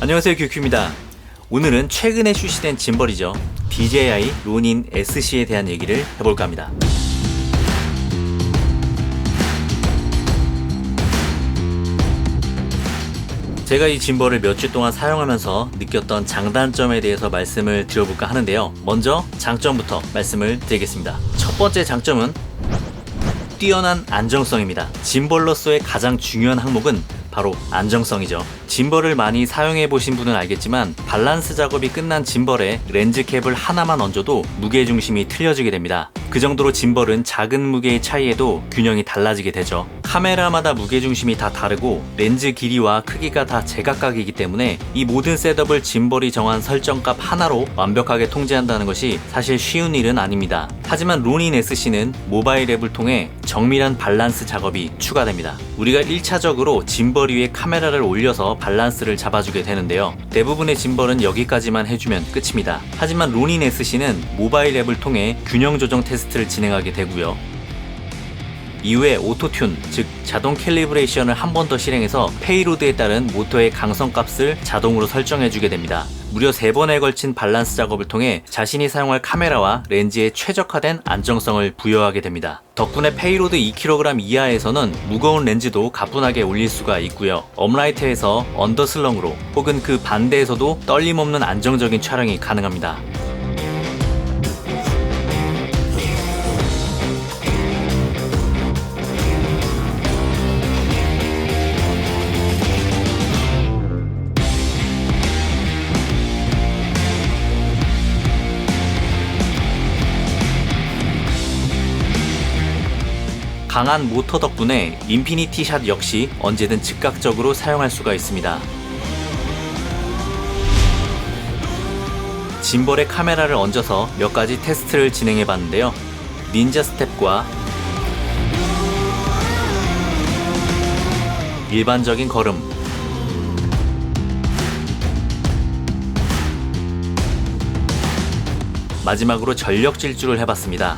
안녕하세요 큐큐입니다. 오늘은 최근에 출시된 짐벌이죠. DJI 로닌 SC에 대한 얘기를 해볼까 합니다. 제가 이 짐벌을 몇 주 동안 사용하면서 느꼈던 장단점에 대해서 말씀을 드려볼까 하는데요. 먼저 장점부터 말씀을 드리겠습니다. 첫 번째 장점은 뛰어난 안정성입니다. 짐벌로서의 가장 중요한 항목은 바로 안정성이죠. 짐벌을 많이 사용해 보신 분은 알겠지만 밸런스 작업이 끝난 짐벌에 렌즈 캡을 하나만 얹어도 무게 중심이 틀려지게 됩니다. 그 정도로 짐벌은 작은 무게의 차이에도 균형이 달라지게 되죠. 카메라마다 무게 중심이 다 다르고 렌즈 길이와 크기가 다 제각각이기 때문에 이 모든 셋업을 짐벌이 정한 설정값 하나로 완벽하게 통제한다는 것이 사실 쉬운 일은 아닙니다. 하지만 로닌 SC는 모바일 앱을 통해 정밀한 밸런스 작업이 추가됩니다. 우리가 1차적으로 짐벌 위에 카메라를 올려서 밸런스를 잡아주게 되는데요. 대부분의 짐벌은 여기까지만 해주면 끝입니다. 하지만 로닌 SC는 모바일 앱을 통해 균형 조정 테스트 를 진행하게 되고요. 이후에 오토튠, 즉 자동 캘리브레이션을 한 번 더 실행해서 페이로드에 따른 모터의 강성 값을 자동으로 설정해주게 됩니다. 무려 3번에 걸친 밸런스 작업을 통해 자신이 사용할 카메라와 렌즈에 최적화된 안정성을 부여하게 됩니다. 덕분에 페이로드 2kg 이하에서는 무거운 렌즈도 가뿐하게 올릴 수가 있고요. 업라이트에서 언더슬렁으로 혹은 그 반대에서도 떨림 없는 안정적인 촬영이 가능합니다. 강한 모터 덕분에 인피니티 샷 역시 언제든 즉각적으로 사용할 수가 있습니다. 짐벌에 카메라를 얹어서 몇 가지 테스트를 진행해 봤는데요. 닌자 스텝과 일반적인 걸음, 마지막으로 전력 질주를 해봤습니다.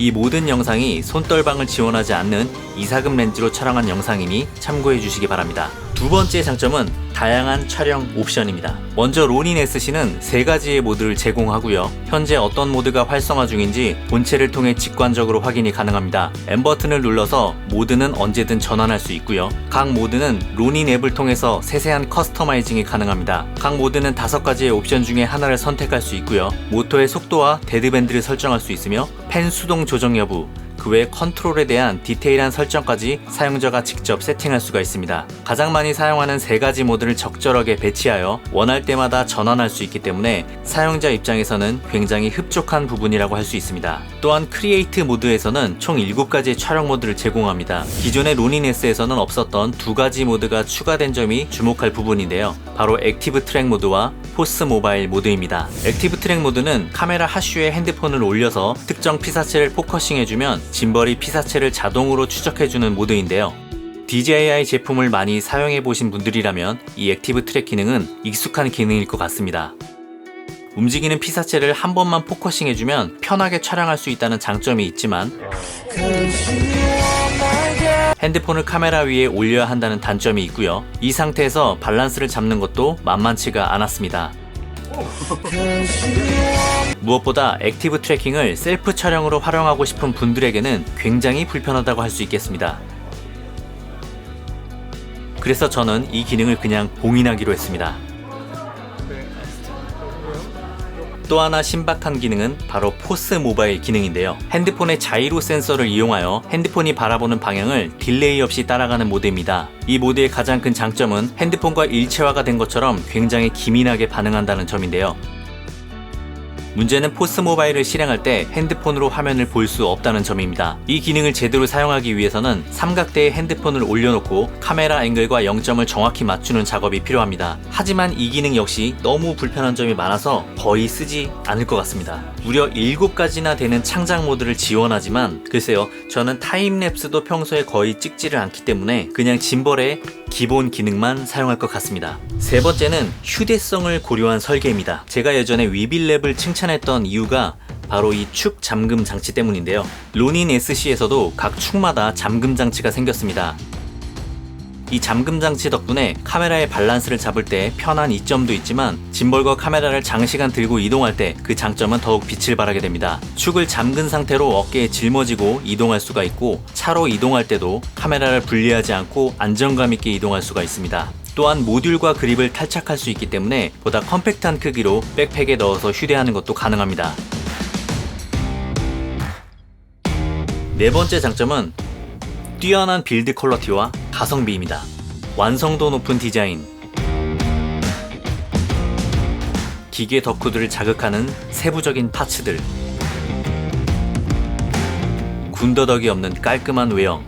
이 모든 영상이 손떨방을 지원하지 않는 이사금 렌즈로 촬영한 영상이니 참고해 주시기 바랍니다. 두 번째 장점은 다양한 촬영 옵션입니다. 먼저 로닌 SC는 세 가지의 모드를 제공하고요. 현재 어떤 모드가 활성화 중인지 본체를 통해 직관적으로 확인이 가능합니다. M 버튼을 눌러서 모드는 언제든 전환할 수 있고요. 각 모드는 로닌 앱을 통해서 세세한 커스터마이징이 가능합니다. 각 모드는 다섯 가지의 옵션 중에 하나를 선택할 수 있고요. 모터의 속도와 데드밴드를 설정할 수 있으며 펜 수동 조정 여부, 그 외 컨트롤에 대한 디테일한 설정까지 사용자가 직접 세팅할 수가 있습니다. 가장 많이 사용하는 세 가지 모드를 적절하게 배치하여 원할 때마다 전환할 수 있기 때문에 사용자 입장에서는 굉장히 흡족한 부분이라고 할 수 있습니다. 또한 크리에이트 모드에서는 총 7가지의 촬영 모드를 제공합니다. 기존의 로닌 S에서는 없었던 두 가지 모드가 추가된 점이 주목할 부분인데요. 바로 액티브 트랙 모드와 포스 모바일 모드입니다. 액티브 트랙 모드는 카메라 하슈에 핸드폰을 올려서 특정 피사체를 포커싱해주면 짐벌이 피사체를 자동으로 추적해주는 모드인데요. DJI 제품을 많이 사용해 보신 분들이라면 이 액티브 트랙 기능은 익숙한 기능일 것 같습니다. 움직이는 피사체를 한 번만 포커싱 해주면 편하게 촬영할 수 있다는 장점이 있지만 핸드폰을 카메라 위에 올려야 한다는 단점이 있고요. 이 상태에서 밸런스를 잡는 것도 만만치가 않았습니다. 무엇보다 액티브 트래킹을 셀프 촬영으로 활용하고 싶은 분들에게는 굉장히 불편하다고 할 수 있겠습니다. 그래서 저는 이 기능을 그냥 봉인하기로 했습니다. 또 하나 신박한 기능은 바로 포스 모바일 기능인데요. 핸드폰의 자이로 센서를 이용하여 핸드폰이 바라보는 방향을 딜레이 없이 따라가는 모드입니다. 이 모드의 가장 큰 장점은 핸드폰과 일체화가 된 것처럼 굉장히 기민하게 반응한다는 점인데요. 문제는 포스 모바일을 실행할 때 핸드폰으로 화면을 볼 수 없다는 점입니다. 이 기능을 제대로 사용하기 위해서는 삼각대에 핸드폰을 올려놓고 카메라 앵글과 0점을 정확히 맞추는 작업이 필요합니다. 하지만 이 기능 역시 너무 불편한 점이 많아서 거의 쓰지 않을 것 같습니다. 무려 7가지나 되는 창작 모드를 지원하지만 글쎄요 저는 타임랩스도 평소에 거의 찍지를 않기 때문에 그냥 짐벌의 기본 기능만 사용할 것 같습니다. 세 번째는 휴대성을 고려한 설계입니다. 제가 예전에 위빌랩을 칭찬했던 이유가 바로 이 축 잠금 장치 때문인데요. 로닌 SC에서도 각 축마다 잠금 장치가 생겼습니다. 이 잠금 장치 덕분에 카메라의 밸런스를 잡을 때 편한 이점도 있지만 짐벌과 카메라를 장시간 들고 이동할 때 그 장점은 더욱 빛을 발하게 됩니다. 축을 잠근 상태로 어깨에 짊어지고 이동할 수가 있고 차로 이동할 때도 카메라를 분리하지 않고 안정감 있게 이동할 수가 있습니다. 또한 모듈과 그립을 탈착할 수 있기 때문에 보다 컴팩트한 크기로 백팩에 넣어서 휴대하는 것도 가능합니다. 네 번째 장점은 뛰어난 빌드 퀄러티와 가성비입니다. 완성도 높은 디자인, 기계 덕후들을 자극하는 세부적인 파츠들, 군더더기 없는 깔끔한 외형.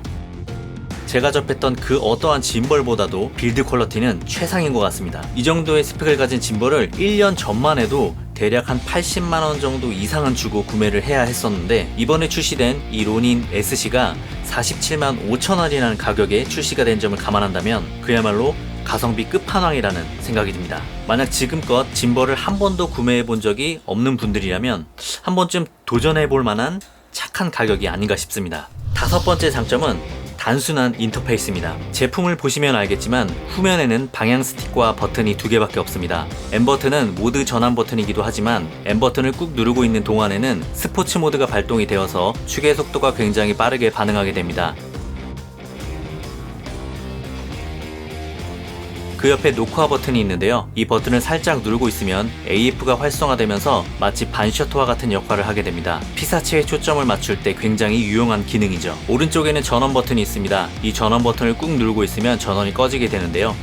제가 접했던 그 어떠한 짐벌보다도 빌드 퀄러티는 최상인 것 같습니다. 이 정도의 스펙을 가진 짐벌을 1년 전만 해도 대략 한 80만원 정도 이상은 주고 구매를 해야 했었는데 이번에 출시된 이 로닌 SC가 47만 5천원이라는 가격에 출시가 된 점을 감안한다면 그야말로 가성비 끝판왕이라는 생각이 듭니다. 만약 지금껏 짐벌을 한 번도 구매해 본 적이 없는 분들이라면 한 번쯤 도전해 볼 만한 착한 가격이 아닌가 싶습니다. 다섯 번째 장점은 단순한 인터페이스입니다. 제품을 보시면 알겠지만 후면에는 방향 스틱과 버튼이 두 개밖에 없습니다. M 버튼은 모드 전환 버튼이기도 하지만 M 버튼을 꾹 누르고 있는 동안에는 스포츠 모드가 발동이 되어서 축의 속도가 굉장히 빠르게 반응하게 됩니다. 그 옆에 녹화 버튼이 있는데요. 이 버튼을 살짝 누르고 있으면 AF가 활성화되면서 마치 반셔터와 같은 역할을 하게 됩니다. 피사체에 초점을 맞출 때 굉장히 유용한 기능이죠. 오른쪽에는 전원 버튼이 있습니다. 이 전원 버튼을 꾹 누르고 있으면 전원이 꺼지게 되는데요.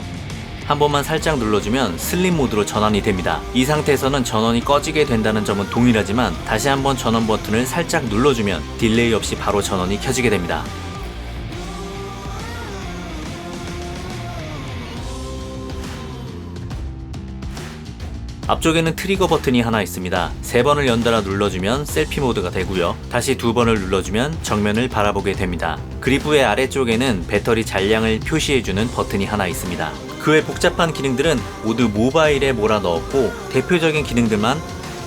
한 번만 살짝 눌러주면 슬림 모드로 전환이 됩니다. 이 상태에서는 전원이 꺼지게 된다는 점은 동일하지만 다시 한번 전원 버튼을 살짝 눌러주면 딜레이 없이 바로 전원이 켜지게 됩니다. 앞쪽에는 트리거 버튼이 하나 있습니다. 세 번을 연달아 눌러주면 셀피 모드가 되고요. 다시 두 번을 눌러주면 정면을 바라보게 됩니다. 그리프의 아래쪽에는 배터리 잔량을 표시해주는 버튼이 하나 있습니다. 그 외 복잡한 기능들은 모두 모바일에 몰아 넣었고 대표적인 기능들만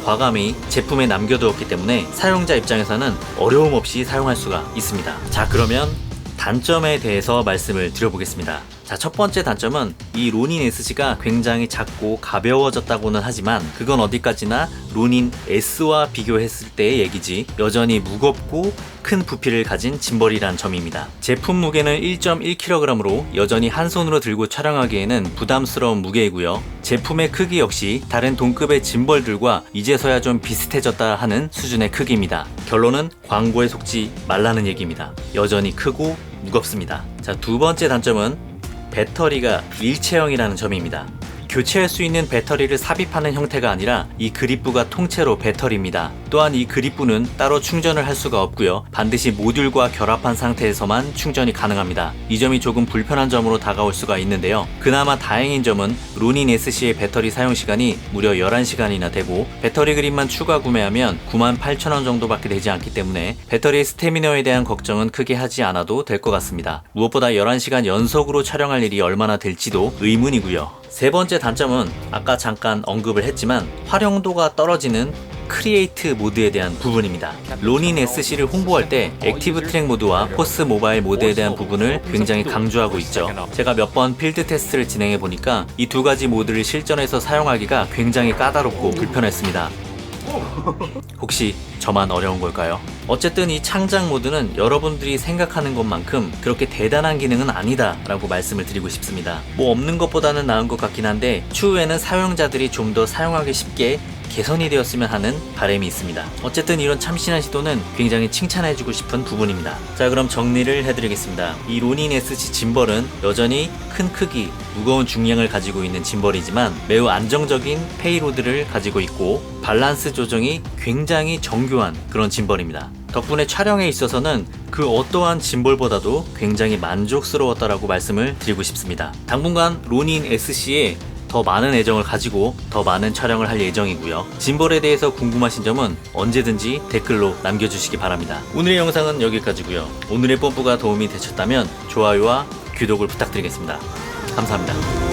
과감히 제품에 남겨두었기 때문에 사용자 입장에서는 어려움 없이 사용할 수가 있습니다. 자, 그러면 단점에 대해서 말씀을 드려보겠습니다. 자, 첫 번째 단점은 이 로닌 SG가 굉장히 작고 가벼워졌다고는 하지만 그건 어디까지나 로닌 S와 비교했을 때의 얘기지 여전히 무겁고 큰 부피를 가진 짐벌이란 점입니다. 제품 무게는 1.1kg으로 여전히 한 손으로 들고 촬영하기에는 부담스러운 무게이고요. 제품의 크기 역시 다른 동급의 짐벌들과 이제서야 좀 비슷해졌다 하는 수준의 크기입니다. 결론은 광고에 속지 말라는 얘기입니다. 여전히 크고 무겁습니다. 자, 두 번째 단점은 배터리가 일체형이라는 점입니다. 교체할 수 있는 배터리를 삽입하는 형태가 아니라 이 그립부가 통째로 배터리입니다. 또한 이 그립부는 따로 충전을 할 수가 없고요. 반드시 모듈과 결합한 상태에서만 충전이 가능합니다. 이 점이 조금 불편한 점으로 다가올 수가 있는데요. 그나마 다행인 점은 루닌 SC의 배터리 사용 시간이 무려 11시간이나 되고 배터리 그립만 추가 구매하면 98,000원 정도밖에 되지 않기 때문에 배터리의 스태미너에 대한 걱정은 크게 하지 않아도 될 것 같습니다. 무엇보다 11시간 연속으로 촬영할 일이 얼마나 될지도 의문이고요. 세 번째 단점은 아까 잠깐 언급을 했지만 활용도가 떨어지는 크리에이트 모드에 대한 부분입니다. 로닌 SC를 홍보할 때 액티브 트랙 모드와 포스 모바일 모드에 대한 부분을 굉장히 강조하고 있죠. 제가 몇 번 필드 테스트를 진행해 보니까 이 두 가지 모드를 실전에서 사용하기가 굉장히 까다롭고 불편했습니다. 혹시 저만 어려운 걸까요? 어쨌든 이 창작 모드는 여러분들이 생각하는 것만큼 그렇게 대단한 기능은 아니다 라고 말씀을 드리고 싶습니다. 뭐 없는 것보다는 나은 것 같긴 한데 추후에는 사용자들이 좀 더 사용하기 쉽게 개선이 되었으면 하는 바람이 있습니다. 어쨌든 이런 참신한 시도는 굉장히 칭찬해주고 싶은 부분입니다. 자, 그럼 정리를 해드리겠습니다. 이 로닌 SC 짐벌은 여전히 큰 크기, 무거운 중량을 가지고 있는 짐벌이지만 매우 안정적인 페이로드를 가지고 있고 밸런스 조정이 굉장히 정교한 그런 짐벌입니다. 덕분에 촬영에 있어서는 그 어떠한 짐벌보다도 굉장히 만족스러웠다라고 말씀을 드리고 싶습니다. 당분간 로닌 SC에 더 많은 애정을 가지고 더 많은 촬영을 할 예정이고요. 짐벌에 대해서 궁금하신 점은 언제든지 댓글로 남겨주시기 바랍니다. 오늘의 영상은 여기까지고요. 오늘의 뽐뿌가 도움이 되셨다면 좋아요와 구독을 부탁드리겠습니다. 감사합니다.